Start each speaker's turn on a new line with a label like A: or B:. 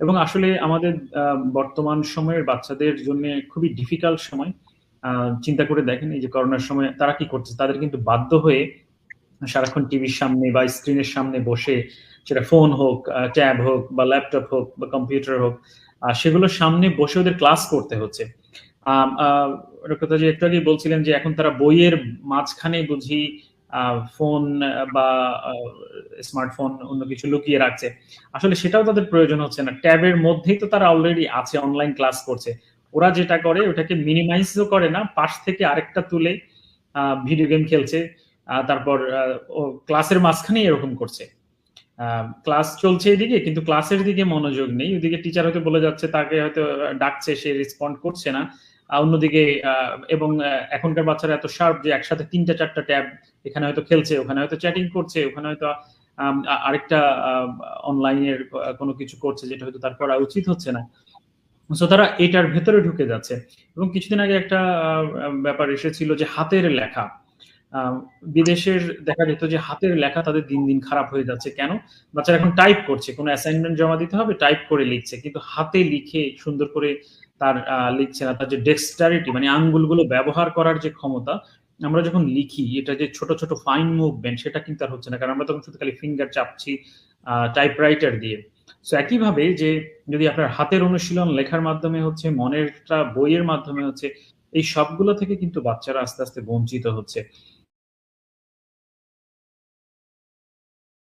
A: এবং আসলে আমাদের বর্তমান সময়ের বাচ্চাদের জন্য খুবই ডিফিকাল্ট সময়। চিন্তা করে দেখেন, এই যে করোনার সময় তারা কি করছে? তাদের কিন্তু বাধ্য হয়ে সারাক্ষণ টিভির সামনে বা স্ক্রিনের সামনে বসে সেটা ফোন হোক ট্যাব হোক বা ল্যাপটপ হোক বা কম্পিউটার হোক সেগুলোর সামনে বসে ওদের ক্লাস করতে হচ্ছে। কথা যে একটু আগেই বলছিলেন যে এখন তারা বইয়ের মাঝখানে বুঝি ফোন বা স্মার্টফোন অন্য কিছু লুকিয়ে রাখছে। আসলে সেটাও তাদের প্রয়োজন হচ্ছে না। ট্যাবের মধ্যেই তো তারা অলরেডি আছে অনলাইন ক্লাস করছে। ওরা যেটা করে, ওটাকে মিনিমাইজও করে না, পাশ থেকে আরেকটা তুলে ভিডিও গেম খেলছে তারপর ক্লাসের মাঝখানেই এরকম করছে। ক্লাস চলছে এদিকে, কিন্তু ক্লাসের দিকে মনোযোগ নেই। ওদিকে টিচার হয়তো বলে যাচ্ছে, তাকে হয়তো ডাকছে, সে রেসপন্ড করছে না। অন্যদিকে এবং এখনকার বাচ্চারা এত শার্প যে একসাথে তিনটা, চারটা ট্যাব এখানে হয়তো খেলছে, ওখানে হয়তো চ্যাটিং করছে, ওখানে হয়তো আরেকটা অনলাইনের কোনো কিছু করছে যেটা হয়তো তার করা উচিত হচ্ছে না। সো তারা এটার ভেতরে ঢুকে যাচ্ছে। এবং কিছুদিন আগে একটা ব্যাপার এসেছিল যে হাতের লেখা বিদেশের দেখা যেত যে হাতের লেখা তাদের দিন দিন খারাপ হয়ে যাচ্ছে। কেন? বাচ্চারা এখন টাইপ করছে, কোনো অ্যাসাইনমেন্ট জমা দিতে হবে টাইপ করে লিখছে। কিন্তু হাতে লিখে সুন্দর করে তার লিখছে না। তার যে ডেক্সটারিটি মানে আঙ্গুলগুলো ব্যবহার করার যে ক্ষমতা আমরা যখন লিখি, এটা যে ছোট ছোট ফাইন মুভমেন্ট সেটা কিন্তু আর হচ্ছে না। কারণ আমরা তখন শুধু খালি ফিঙ্গার চাপছি টাইপরাইটার দিয়ে। সো একইভাবে যে যদি আপনার হাতের অনুশীলন লেখার মাধ্যমে হচ্ছে, মনেরটা, বইয়ের মাধ্যমে হচ্ছে, এই সবগুলো থেকে কিন্তু বাচ্চারা আস্তে আস্তে বঞ্চিত হচ্ছে।